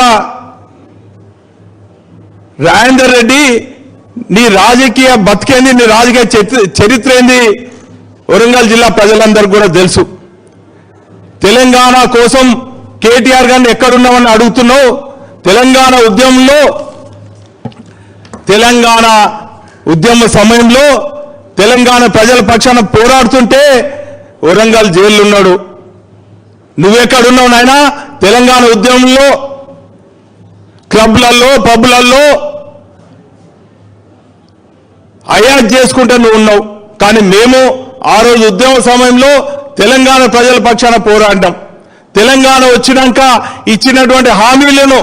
ఖచ్చితంగా రాజేందర్ రెడ్డి నీ రాజకీయ బతికేంది నీ రాజకీయ చరిత్ర- ఏంది? వరంగల్ జిల్లా ప్రజలందరూ కూడా తెలుసు. తెలంగాణ కోసం కేటీఆర్ గారిని ఎక్కడున్నామని అడుగుతున్నావు? తెలంగాణ ఉద్యమంలో తెలంగాణ ఉద్యమ సమయంలో తెలంగాణ ప్రజల పక్షాన పోరాడుతుంటే వరంగల్ జైల్లో ఉన్నాడు. నువ్వెక్కడున్నావు నాయన? తెలంగాణ ఉద్యమంలో క్లబ్లలో పబ్లలో అయాజ్ చేసుకుంటే నువ్వు ఉన్నావు. కానీ మేము ఆ రోజు ఉద్యమ సమయంలో తెలంగాణ ప్రజల పక్షాన పోరాడడం. తెలంగాణ వచ్చినాక ఇచ్చినటువంటి హామీలను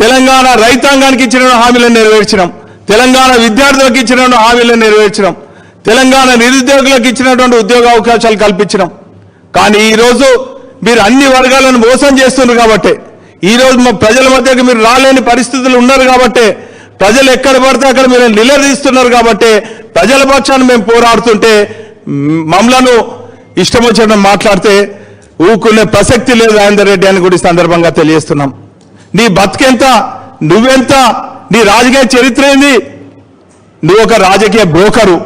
తెలంగాణ రైతాంగానికి ఇచ్చిన హామీలను నెరవేర్చినాం. తెలంగాణ విద్యార్థులకు ఇచ్చిన హామీలను నెరవేర్చినాం. తెలంగాణ నిరుద్యోగులకు ఇచ్చినటువంటి ఉద్యోగ అవకాశాలు కల్పించినాం. కానీ ఈరోజు మీరు అన్ని వర్గాలను మోసం చేస్తున్నారు కాబట్టి ఈరోజు మా ప్రజల మధ్యకి మీరు రాలేని పరిస్థితులు ఉన్నారు కాబట్టి ప్రజలు ఎక్కడ పడితే అక్కడ మీరు నిలదీస్తున్నారు కాబట్టి ప్రజల పక్షాన్ని మేము పోరాడుతుంటే మమ్మలను ఇష్టం వచ్చిన మాట్లాడితే ఊకునే ప్రసక్తి లేదు రాజేందర్ రెడ్డి అని కూడా సందర్భంగా తెలియజేస్తున్నాం. నీ బతికెంత నువ్వెంత నీ రాజకీయ చరిత్ర ఏంది? నువ్వు ఒక రాజకీయ బ్రోకరు.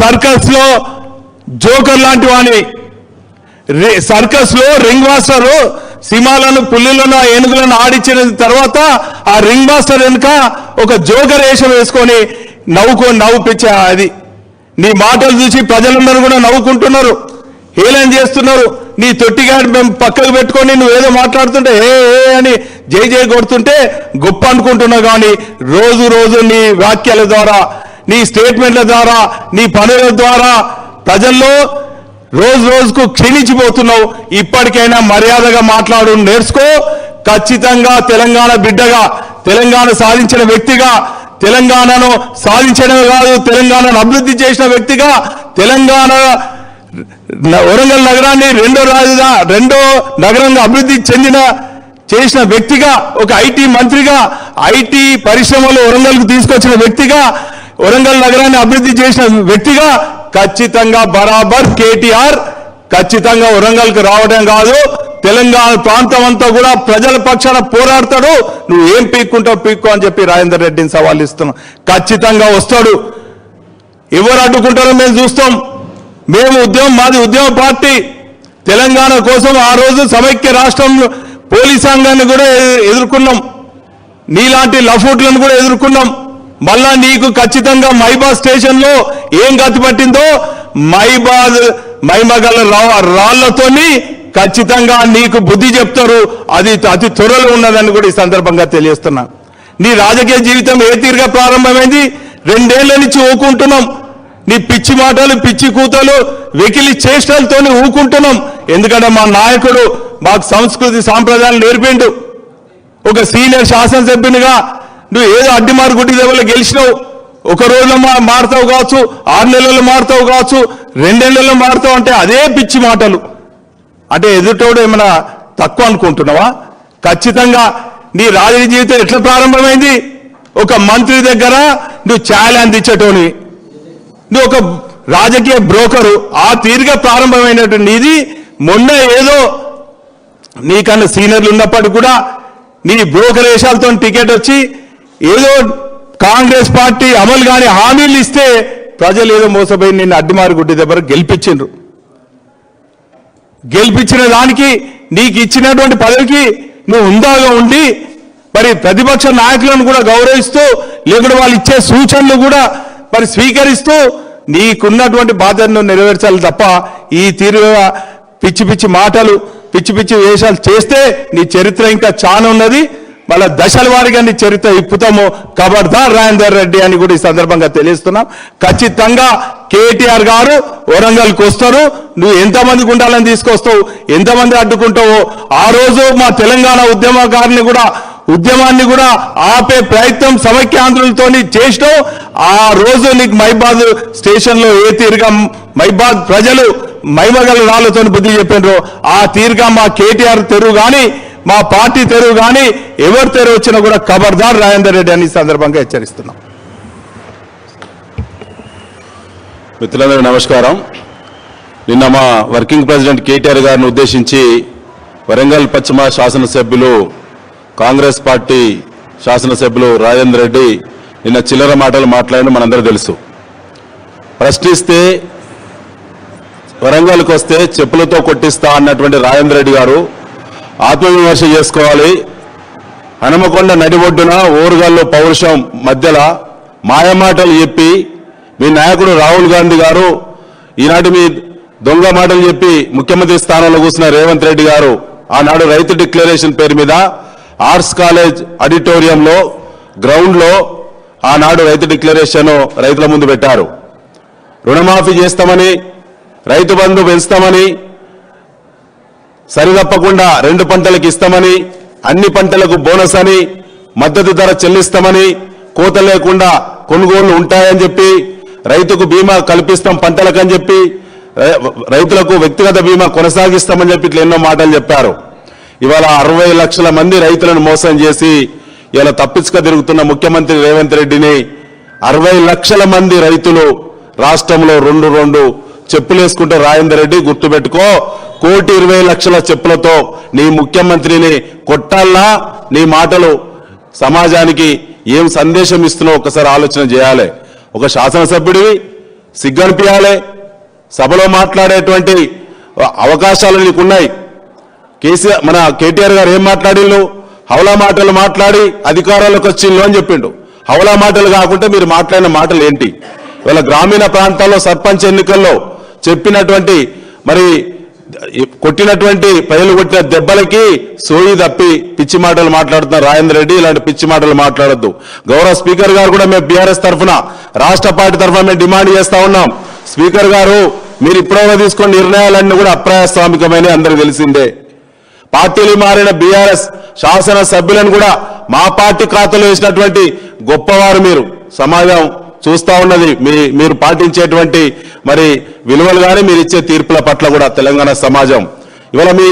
సర్కస్లో జోకర్ లాంటి వాణి సర్కస్లో రింగ్ మాస్టరు సింహాలను పుల్లులను ఏనుగులను ఆడిచ్చిన తర్వాత ఆ రింగ్ మాస్టర్ వెనుక ఒక జోకర్ వేషం వేసుకొని నవ్వుకో నవ్వుపిచ్చా అది. నీ మాటలు చూసి ప్రజలందరూ కూడా నవ్వుకుంటున్నారు. హేళన చేస్తున్నారు. నీ తొట్టిగాడు మేము పక్కకు పెట్టుకొని నువ్వు ఏదో మాట్లాడుతుంటే ఏ ఏ అని జై జై కొడుతుంటే గొప్ప అనుకుంటున్నావు కానీ రోజు రోజు నీ వాక్యాల ద్వారా నీ స్టేట్మెంట్ల ద్వారా నీ పనుల ద్వారా ప్రజల్లో రోజు రోజుకు క్షీణించిపోతున్నావు. ఇప్పటికైనా మర్యాదగా మాట్లాడు నేర్చుకో. ఖచ్చితంగా తెలంగాణ బిడ్డగా తెలంగాణ సాధించిన వ్యక్తిగా తెలంగాణను సాధించడమే కాదు తెలంగాణను అభివృద్ధి చేసిన వ్యక్తిగా తెలంగాణ వరంగల్ నగరాన్ని రెండో రాజుగా రెండో నగరంగా అభివృద్ధి చెందిన చేసిన వ్యక్తిగా ఒక ఐటీ మంత్రిగా ఐటీ పరిశ్రమలు వరంగల్కు తీసుకొచ్చిన వ్యక్తిగా వరంగల్ నగరాన్ని అభివృద్ధి చేసిన వ్యక్తిగా ఖచ్చితంగా బరాబర్ కేటీఆర్ ఖచ్చితంగా వరంగల్కి రావడం కాదు. తెలంగాణ ప్రాంతం అంతా కూడా ప్రజల పక్షాన పోరాడతాడు. నువ్వు ఏం పీక్కుంటావు పీక్కో అని చెప్పి రాజేందర్ రెడ్డిని సవాల్ ఇస్తున్నాం. ఖచ్చితంగా వస్తాడు. ఎవరు అడ్డుకుంటారో మేము చూస్తాం. మేము ఉద్యమం మాది ఉద్యమ పార్టీ. తెలంగాణ కోసం ఆ రోజు సమైక్య రాష్ట్రంలో పోలీస్ కూడా ఎదుర్కొన్నాం. నీలాంటి లఫూట్లను కూడా ఎదుర్కొన్నాం. మళ్ళా నీకు ఖచ్చితంగా మైబాద్ స్టేషన్లో ఏం గతి పట్టిందో మైబాద్ మైమగల రాళ్ళతోని ఖచ్చితంగా నీకు బుద్ధి చెప్తారు. అది అతి త్వరలో ఉన్నదని కూడా ఈ సందర్భంగా తెలియస్తున్నా నీ రాజకీయ జీవితం ఏ తీరుగా ప్రారంభమైంది? రెండేళ్ళ నుంచి ఊకుంటున్నాం. నీ పిచ్చి మాటలు పిచ్చి కూతలు వెకిలి చేష్టలతోని ఊకుంటున్నాం. ఎందుకంటే మా నాయకుడు మాకు సంస్కృతి సాంప్రదాయాలు నేర్పిండు. ఒక సీనియర్ శాసనసభ్యునిగా నువ్వు ఏదో అడ్డిమారు గుడ్డి దెబ్బలు గెలిచినావు. ఒక రోజులో మా- మారుతావు కావచ్చు ఆరు నెలల్లో మారుతావు కావచ్చు రెండేళ్ళలో మారుతావు అంటే అదే పిచ్చి మాటలు. అంటే ఎదుటోడు ఏమైనా తక్కువ అనుకుంటున్నావా? ఖచ్చితంగా నీ రాజకీయ జీవితం ఎట్లా ప్రారంభమైంది? ఒక మంత్రి దగ్గర నువ్వు ఛాయలు అందించేటోని నువ్వు ఒక రాజకీయ బ్రోకరు. ఆ తీరుగా ప్రారంభమైనటువంటి నీది. మొన్న ఏదో నీకన్నా సీనియర్లు ఉన్నప్పటికీ కూడా నీ బ్రోకర్ వేషాలతో టికెట్ వచ్చి ఏదో కాంగ్రెస్ పార్టీ అమలు కాని హామీలు ఇస్తే ప్రజలు ఏదో మోసపోయి నిన్ను అడ్డుమారు గుడ్డి దగ్గర గెలిపించిండ్రు. గెలిపించిన దానికి నీకు ఇచ్చినటువంటి పదవికి నువ్వు ఉందాగా ఉండి మరి ప్రతిపక్ష నాయకులను కూడా గౌరవిస్తూ లేకుంటే వాళ్ళు ఇచ్చే సూచనలు కూడా మరి స్వీకరిస్తూ నీకున్నటువంటి బాధ్యతను నెరవేర్చాలి తప్ప ఈ తీరుగా పిచ్చి పిచ్చి మాటలు పిచ్చి పిచ్చి వేషాలు చేస్తే నీ చరిత్ర ఇంకా చాలా ఉన్నది మళ్ళీ దశల వారీగా చరిత్ర ఇప్పుతాము. కబర్దార్ రాజేందర్ రెడ్డి అని కూడా ఈ సందర్భంగా తెలియస్తున్నాం ఖచ్చితంగా కేటీఆర్ గారు వరంగల్కి వస్తారు. నువ్వు ఎంతమంది గుండాలను తీసుకొస్తావు? ఎంతమంది అడ్డుకుంటావో? ఆ రోజు మా తెలంగాణ ఉద్యమకారుని కూడా ఉద్యమాన్ని కూడా ఆపే ప్రయత్నం సమైక్యాంధ్రులతో చేసినావు. ఆ రోజు నీకు మైబాద్ స్టేషన్లో ఏ తీరుగా మైబాద్ ప్రజలు మైమగల రాళ్ళతో బుద్ధి చెప్పిండ్రు ఆ తీరుగా మా కేటీఆర్ తెరువు కానీ మా పార్టీ తెరువు కానీ ఎవరు తెరువు వచ్చినా కూడా ఖబర్దార్ రాజేందర్ రెడ్డి అని సందర్భంగా హెచ్చరిస్తున్నాం. మిత్రులందరూ నమస్కారం. నిన్న మా వర్కింగ్ ప్రెసిడెంట్ కేటీఆర్ గారిని ఉద్దేశించి వరంగల్ పశ్చిమ శాసనసభ్యులు కాంగ్రెస్ పార్టీ శాసనసభ్యులు రాజేందర్ రెడ్డి నిన్న చిల్లర మాటలు మాట్లాడిన మనందరూ తెలుసు. ప్రశ్నిస్తే వరంగల్కి వస్తే చెప్పులతో కొట్టిస్తా అన్నటువంటి రాజేంద్ర రెడ్డి గారు ఆత్మవిమర్శ చేసుకోవాలి. హనుమకొండ నడి ఒడ్డున ఓరుగల్లు పౌరుషం మధ్యలో మాయమాటలు చెప్పి మీ నాయకుడు రాహుల్ గాంధీ గారు ఈనాటి మీ దొంగ మాటలు చెప్పి ముఖ్యమంత్రి స్థానంలో కూర్చున్న రేవంత్ రెడ్డి గారు ఆనాడు రైతు డిక్లరేషన్ పేరు మీద ఆర్ట్స్ కాలేజ్ ఆడిటోరియంలో గ్రౌండ్లో ఆనాడు రైతు డిక్లరేషన్ రైతుల ముందు పెట్టారు. రుణమాఫీ చేస్తామని రైతు బంధు పెంచుతామని సరితప్పకుండా రెండు పంటలకు ఇస్తామని అన్ని పంటలకు బోనస్ అని మద్దతు ధర చెల్లిస్తామని కోత లేకుండా కొనుగోళ్ళు ఉంటాయని చెప్పి రైతుకు బీమా కల్పిస్తాం పంటలకని చెప్పి రై- రైతులకు వ్యక్తిగత బీమా కొనసాగిస్తామని చెప్పి ఇట్లా ఎన్నో మాటలు చెప్పారు. ఇవాళ అరవై లక్షల మంది రైతులను మోసం చేసి ఇలా తప్పించుక తిరుగుతున్న ముఖ్యమంత్రి రేవంత్ రెడ్డిని అరవై లక్షల మంది రైతులు రాష్ట్రంలో రెండు రెండు చెప్పులేసుకుంటే రాజేందర్ రెడ్డి గుర్తుపెట్టుకో కోటి ఇరవై లక్షల చెప్పులతో నీ ముఖ్యమంత్రిని కొట్టాలా? నీ మాటలు సమాజానికి ఏం సందేశం ఇస్తున్నావు? ఒకసారి ఆలోచన చేయాలి. ఒక శాసనసభ్యుడివి సిగ్గనిపించాలి సభలో మాట్లాడేటువంటి అవకాశాలు నీకున్నాయి. కేసీఆర్ మన కేటీఆర్ గారు ఏం మాట్లాడిల్లు హౌలా మాటలు మాట్లాడి అధికారంలోకి వచ్చిండు అని చెప్పిండు. హౌలా మాటలు కాకుండా మీరు మాట్లాడిన మాటలు ఏంటి ఇవాళ గ్రామీణ ప్రాంతాల్లో సర్పంచ్ ఎన్నికల్లో చెప్పినటువంటి మరి కొట్టినటువంటి ప్రజలు కొట్టిన దెబ్బలకి సోయి తప్పి పిచ్చి మాటలు మాట్లాడుతున్నారు. రాజేంద్ర రెడ్డి ఇలాంటి పిచ్చి మాటలు మాట్లాడద్దు. గౌరవ స్పీకర్ గారు కూడా మేము బీఆర్ఎస్ తరఫున రాష్ట్ర పార్టీ తరఫున మేము డిమాండ్ చేస్తా ఉన్నాం. స్పీకర్ గారు మీరు ఇప్పుడైనా తీసుకున్న నిర్ణయాలన్నీ కూడా అప్రజాస్వామికమైన అందరికి తెలిసిందే. పార్టీలు మారిన బీఆర్ఎస్ శాసన సభ్యులను కూడా మా పార్టీ ఖాతాలో వేసినటువంటి గొప్పవారు మీరు. సమాజం చూస్తా ఉన్నది. మీ మీరు పాటించేటువంటి మరి విలువలు కానీ మీరు ఇచ్చే తీర్పుల పట్ల కూడా తెలంగాణ సమాజం. ఇవాళ మీ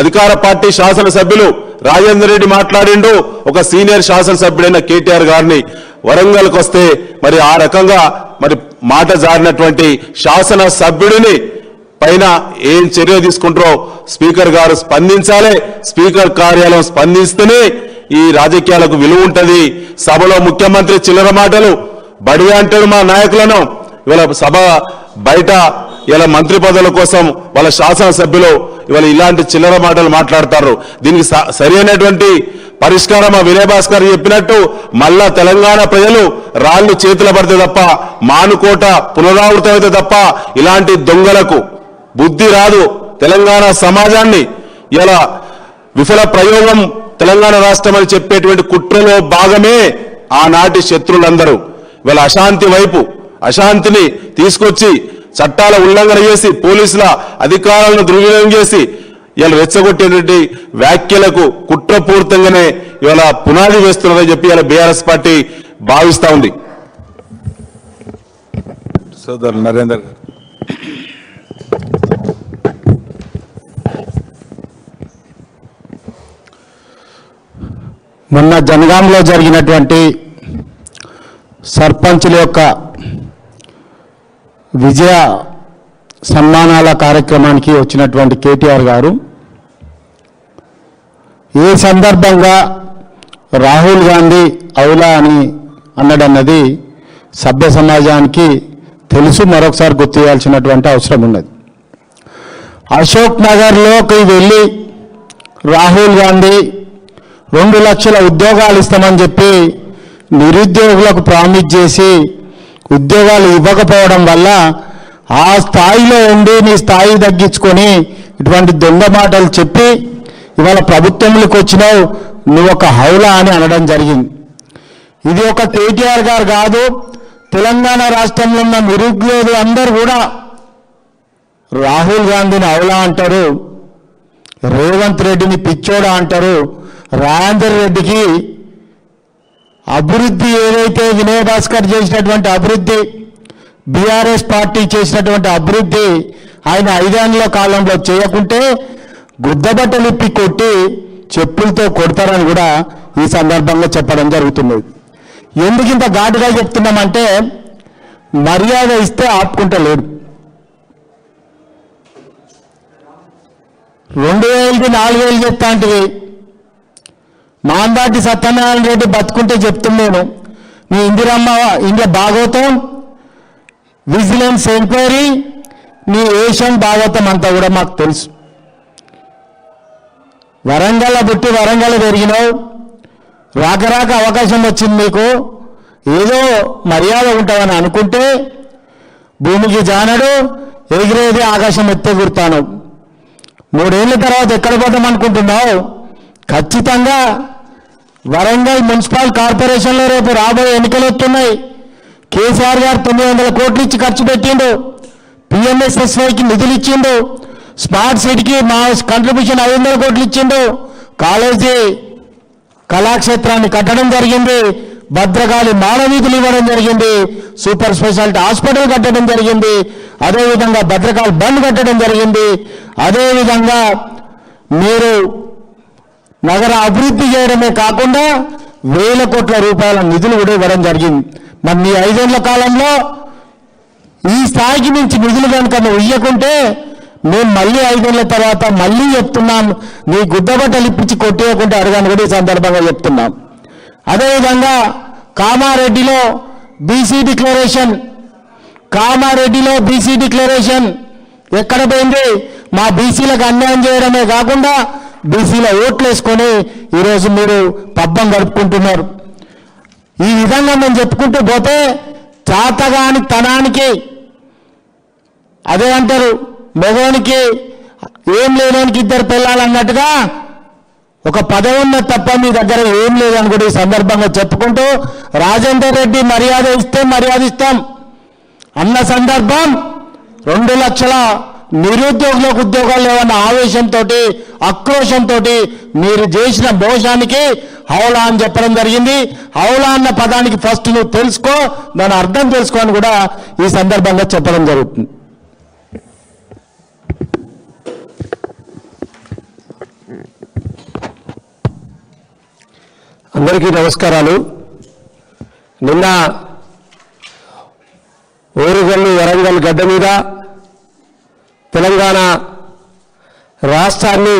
అధికార పార్టీ శాసనసభ్యులు రాజేందర్ రెడ్డి మాట్లాడిండు. ఒక సీనియర్ శాసనసభ్యుడైన కేటీఆర్ గారిని వరంగల్కి వస్తే మరి ఆ రకంగా మరి మాట జారినటువంటి శాసన సభ్యుడిని పైన ఏం చర్య తీసుకుంటారో స్పీకర్ గారు స్పందించాలి. స్పీకర్ కార్యాలయం స్పందిస్తేనే ఈ రాజకీయాలకు విలువ ఉంటుంది. సభలో ముఖ్యమంత్రి చిల్లర మాటలు బడి అంటాడు మా నాయకులను. ఇవాళ సభ బయట ఇలా మంత్రి పదవుల కోసం వాళ్ళ శాసనసభ్యులు ఇవాళ ఇలాంటి చిల్లర మాటలు మాట్లాడతారు. దీనికి స- సరైనటువంటి పరిష్కారం ఆ వినయ్ భాస్కర్ చెప్పినట్టు మళ్ళా తెలంగాణ ప్రజలు రాళ్ళు చేతుల పడితే తప్ప మానుకోట పునరావృతమైతే తప్ప ఇలాంటి దొంగలకు బుద్ధి రాదు తెలంగాణ సమాజాన్ని. ఇలా విఫల ప్రయోగం తెలంగాణ రాష్ట్రం అని చెప్పేటువంటి కుట్రలో భాగమే ఆనాటి శత్రులందరూ. వీళ్ళ అశాంతి వైపు అశాంతిని తీసుకొచ్చి చట్టాల ఉల్లంఘన చేసి పోలీసుల అధికారాలను దుర్వినియోగం చేసి ఇలా రెచ్చగొట్టేటువంటి వ్యాఖ్యలకు కుట్రపూరితంగానే ఇవాళ పునాది వేస్తున్నదని చెప్పి ఇలా బీఆర్ఎస్ పార్టీ భావిస్తా ఉంది. సోదరు నరేందర్ గారు. మొన్న జనగాంలో జరిగినటువంటి సర్పంచ్ల యొక్క విజయ సన్మానాల కార్యక్రమానికి వచ్చినటువంటి కేటీఆర్ గారు ఏ సందర్భంగా రాహుల్ గాంధీ అవులా అని అన్నడన్నది సభ్య సమాజానికి తెలుసు మరొకసారి గుర్తు చేయాల్సినటువంటి అవసరం ఉన్నది. అశోక్ నగర్లోకి వెళ్ళి రాహుల్ గాంధీ రెండు లక్షల ఉద్యోగాలు ఇస్తామని చెప్పి నిరుద్యోగులకు ప్రామిస్ చేసి ఉద్యోగాలు ఇవ్వకపోవడం వల్ల ఆ స్థాయిలో ఉండి నీ స్థాయి తగ్గించుకొని ఇటువంటి దొంగ మాటలు చెప్పి ఇవాళ ప్రభుత్వంలోకి వచ్చినావు నువ్వు ఒక హౌలా అని అనడం జరిగింది. ఇది ఒక కేటీఆర్ గారు కాదు తెలంగాణ రాష్ట్రంలో ఉన్న నిరుద్యోగులు అందరూ కూడా రాహుల్ గాంధీని అవులా అంటారు రేవంత్ రెడ్డిని పిచ్చోడా అంటారు రాజేందర్ రెడ్డికి అభివృద్ధి ఏదైతే వినయ్ భాస్కర్ చేసినటువంటి అభివృద్ధి బీఆర్ఎస్ పార్టీ చేసినటువంటి అభివృద్ధి ఆయన ఐదేళ్ళ కాలంలో చేయకుంటే గుద్దబట్టలు ఇప్పి కొట్టి చెప్పులతో కొడతారని కూడా ఈ సందర్భంగా చెప్పడం జరుగుతున్నది ఎందుకు ఇంత ఘాటుగా చెప్తున్నామంటే మర్యాద ఇస్తే ఆపుకుంటలేడు రెండు వేలకి నాలుగు వేలు చెప్తాంటివి మాందాటి సత్యనారాయణ రెడ్డి బతుకుంటే చెప్తున్నాను మీ ఇందిరమ్మ ఇండియా భాగవతం విజిలెన్స్ ఎంక్వైరీ మీ ఏషియన్ భాగవతం అంతా కూడా మాకు తెలుసు. వరంగల్ పుట్టి వరంగల్ పెరిగినావు. రాక రాక అవకాశం వచ్చింది మీకు. ఏదో మర్యాద ఉంటావని అనుకుంటే భూమికి జానడు ఎగిరేది ఆకాశం ఎత్తే గుర్తాను. మూడేళ్ళ తర్వాత ఎక్కడ పోతాం అనుకుంటున్నావు? ఖచ్చితంగా వరంగల్ మున్సిపల్ కార్పొరేషన్లో రేపు రాబోయే ఎన్నికలు వస్తున్నాయి. కేసీఆర్ గారు తొమ్మిది వందల కోట్లు ఇచ్చి ఖర్చు పెట్టిండు. పిఎంఎస్ఎస్వైకి నిధులు ఇచ్చిండు. స్మార్ట్ సిటీకి మా కంట్రిబ్యూషన్ ఐదు వందల కోట్లు ఇచ్చిండు. కాలేజీ కళాక్షేత్రాన్ని కట్టడం జరిగింది. భద్రకాళి మానవీధులు ఇవ్వడం జరిగింది. సూపర్ స్పెషాలిటీ హాస్పిటల్ కట్టడం జరిగింది. అదేవిధంగా భద్రకాళి బండ్ కట్టడం జరిగింది. అదేవిధంగా మీరు నగర అభివృద్ధి చేయడమే కాకుండా వేల కోట్ల రూపాయల నిధులు కూడా ఇవ్వడం జరిగింది. మరి మీ ఐదేళ్ళ కాలంలో ఈ స్థాయికి మించి నిధులు కనుక నువ్వు ఇయ్యకుంటే మేము మళ్ళీ ఐదేళ్ళ తర్వాత మళ్ళీ చెప్తున్నాం నీ గుద్దబట్టలు ఇప్పించి కొట్టేయకుంటే అడగాను కూడా ఈ సందర్భంగా చెప్తున్నాం. అదేవిధంగా కామారెడ్డిలో బీసీ డిక్లరేషన్ కామారెడ్డిలో బీసీ డిక్లరేషన్ ఎక్కడ పోయింది? మా బీసీలకు అన్యాయం చేయడమే కాకుండా బీసీల ఓట్లు వేసుకొని ఈరోజు మీరు పబ్బం గడుపుకుంటున్నారు. ఈ విధంగా మేము చెప్పుకుంటూ పోతే చాతగాని తనానికి అదే అంటారు మగవానికి ఏం లేడానికి ఇద్దరు పిల్లలన్నట్టుగా ఒక పదవి ఉన్న తప్ప మీ దగ్గర ఏం లేదని కూడా ఈ సందర్భంగా చెప్పుకుంటూ రాజేందర్ రెడ్డి మర్యాద ఇస్తే మర్యాద ఇస్తాం అన్న సందర్భం రెండు లక్షల నిరుద్యోగులకు ఉద్యోగాలు లేవన్న ఆవేశంతో ఆక్రోషంతో మీరు చేసిన మోసానికి హౌలా అని చెప్పడం జరిగింది. హౌలా అన్న పదానికి ఫస్ట్ నువ్వు తెలుసుకో దాని అర్థం తెలుసుకో అని కూడా ఈ సందర్భంగా చెప్పడం జరుగుతుంది. అందరికీ నమస్కారాలు. నిన్న ఓరుగల్లు వరంగల్ గడ్డ మీద తెలంగాణ రాష్ట్రాన్ని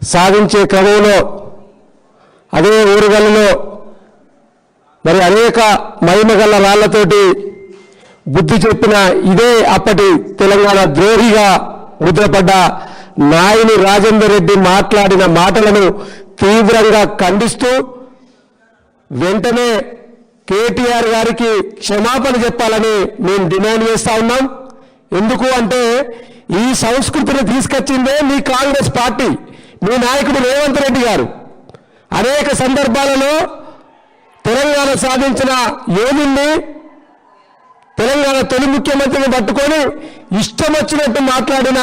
సాధించే క్రమంలో అదే ఓరుగల్లులో మరి అనేక మహిమగల రాళ్ళతోటి బుద్ధి చెప్పిన ఇదే అప్పటి తెలంగాణ ద్రోహిగా ముద్రపడ్డ నాయని రాజేందర్ రెడ్డి మాట్లాడిన మాటలను తీవ్రంగా ఖండిస్తూ వెంటనే కేటీఆర్ గారికి క్షమాపణ చెప్పాలని మేము డిమాండ్ చేస్తా ఉన్నాం. ఎందుకు అంటే ఈ సంస్కృతిని తీసుకొచ్చిందే మీ కాంగ్రెస్ పార్టీ మీ నాయకుడు రేవంత్ రెడ్డి గారు. అనేక సందర్భాలలో తెలంగాణ సాధించిన యోధుల్ని తెలంగాణ తొలి ముఖ్యమంత్రిని పట్టుకొని ఇష్టం వచ్చినట్టు మాట్లాడిన